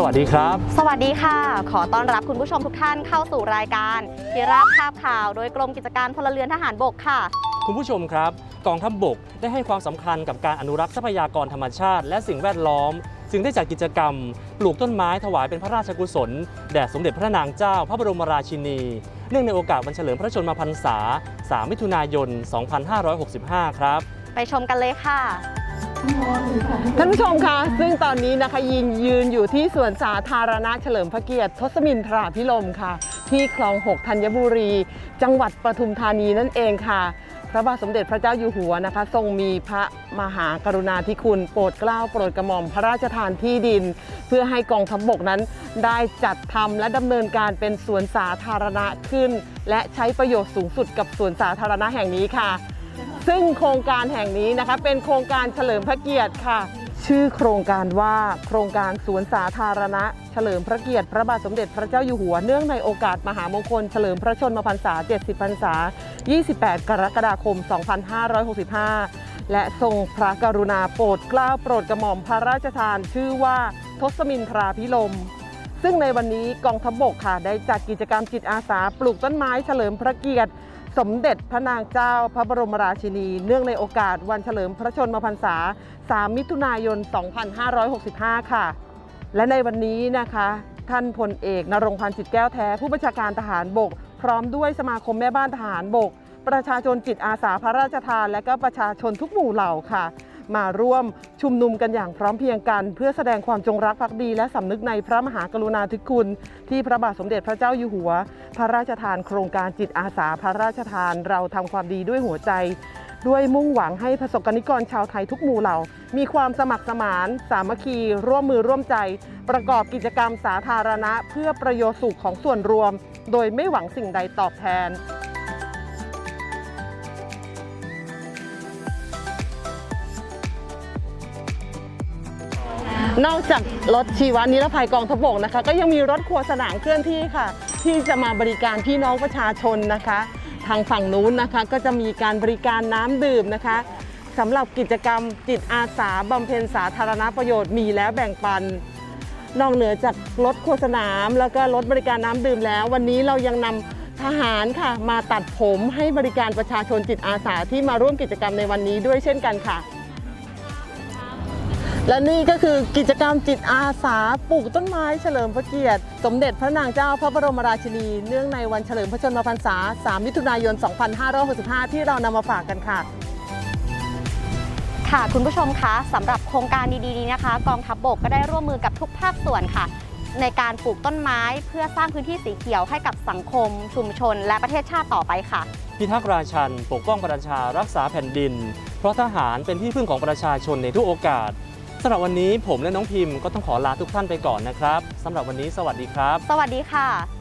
สวัสดีครับ สวัสดีค่ะ ขอต้อนรับคุณผู้ชมทุกท่านเข้าสู่รายการพิราบภาพข่าว โดยกรมกิจการพลเรือนทหารบกค่ะ คุณผู้ชมครับ กองทัพบบกได้ให้ความสำคัญกับการอนุรักษ์ทรัพยากรธรรมชาติ และสิ่งแวดล้อม จึงได้จัดกิจกรรม ปลูกต้นไม้ถวายเป็นพระราชกุศลแด่สมเด็จพระนางเจ้า พระบรมราชินี เนื่องในโอกาสวันเฉลิมพระชนมพรรษา 3 มิถุนายน 2565 ครับ ไปชมกันเลยค่ะ ท่านผู้ชมคะซึ่งตอนนี้นะคะยินยืนอยู่ที่สวนสาธารณะเฉลิมพระเกียรติทศมินทราพิรมค่ะ ที่คลอง6ธัญบุรี จังหวัดปทุมธานีนั่นเองค่ะ พระบาทสมเด็จพระเจ้าอยู่หัวนะคะ ทรงมีพระมหากรุณาธิคุณโปรดเกล้าโปรดกระหม่อมพระราชทานที่ดิน เพื่อให้กองทัพบกนั้นได้จัดทำและดำเนินการเป็นสวนสาธารณะขึ้น และใช้ประโยชน์สูงสุดกับสวนสาธารณะแห่งนี้ค่ะ ซึ่งโครงการแห่งนี้นะคะ เป็นโครงการเฉลิมพระเกียรติค่ะ ชื่อโครงการว่าโครงการสวนสาธารณะ เฉลิมพระเกียรติ พระบาทสมเด็จพระเจ้าอยู่หัวเนื่องในโอกาสมหามงคล เฉลิมพระชนมพรรษา 70 พรรษา 28 กรกฎาคม 2565 และทรงพระกรุณาโปรดเกล้าโปรดกระหม่อมพระราชทาน ชื่อว่าทศมินทราพิลมซึ่งในวันนี้กองทัพบกค่ะ ได้จัดกิจกรรมจิตอาสาปลูกต้นไม้เฉลิมพระเกียรติ สมเด็จพระนางเจ้าพระบรมราชินี เนื่องในโอกาสวันเฉลิมพระชนมพรรษา 3 มิถุนายน 2565 ค่ะ และในวันนี้นะคะ ท่านพลเอกนรงพันธ์จิตแก้วแท้ ผู้บัญชาการทหารบก พร้อมด้วยสมาคมแม่บ้านทหารบก ประชาชนจิตอาสาพระราชทาน และก็ประชาชนทุกหมู่เหล่าค่ะ มาร่วมชุมนุมกันอย่างพร้อมเพียงกัน เพื่อแสดงความจงรักภักดี และสำนึกในพระมหากรุณาธิคุณ ที่พระบาทสมเด็จพระเจ้าอยู่หัว พระราชทานโครงการจิตอาสาพระราชทานเราทำความดีด้วยหัวใจ ด้วยมุ่งหวังให้ประสบกนิกรชาวไทยทุกหมู่เหล่า มีความสมัครสมาน สามัคคี ร่วมมือร่วมใจ ประกอบกิจกรรมสาธารณะ เพื่อประโยชน์สุขของส่วนรวม โดยไม่หวังสิ่งใดตอบแทน นอกจากรถชีวานิรภัยกองทบกนะคะ ก็ยังมีรถครัวสนามเคลื่อนที่ค่ะ ที่จะมาบริการพี่น้องประชาชนนะคะ ทางฝั่งนู้นนะคะก็จะมีการบริการน้ำดื่มนะคะสำหรับกิจกรรมจิตอาสาบำเพ็ญสาธารณประโยชน์มีแล้วแบ่งปัน นอกเหนือจากรถโฆษณาม แล้วก็รถบริการน้ำดื่มแล้ว วันนี้เรายังนำทหารค่ะ มาตัดผมให้บริการประชาชนจิตอาสาที่มาร่วมกิจกรรมในวันนี้ด้วยเช่นกันค่ะ และนี่ก็คือกิจกรรมจิตอาสาปลูกต้นไม้เฉลิมพระเกียรติ สมเด็จพระนางเจ้าพระบรมราชินี เนื่องในวันเฉลิมพระชนมพรรษา 3 มิถุนายน 2565 ที่เรานำมาฝากกันค่ะค่ะคุณผู้ชมคะสำหรับโครงการดีๆนี้นะคะ กองทัพบบกก็ได้ร่วมมือกับทุกภาคส่วนค่ะ ในการปลูกต้นไม้เพื่อสร้างพื้นที่สีเขียวให้กับสังคม ชุมชน และประเทศชาติต่อไปค่ะ พิทักษ์ราชันปกป้องประชารักษาแผ่นดิน เพราะทหารเป็นที่พึ่งของประชาชนในทุกโอกาส สำหรับวันนี้ผมและน้องพิมพ์ก็ต้องขอลาทุกท่านไปก่อนนะครับสำหรับวันนี้สวัสดีครับ สวัสดีค่ะ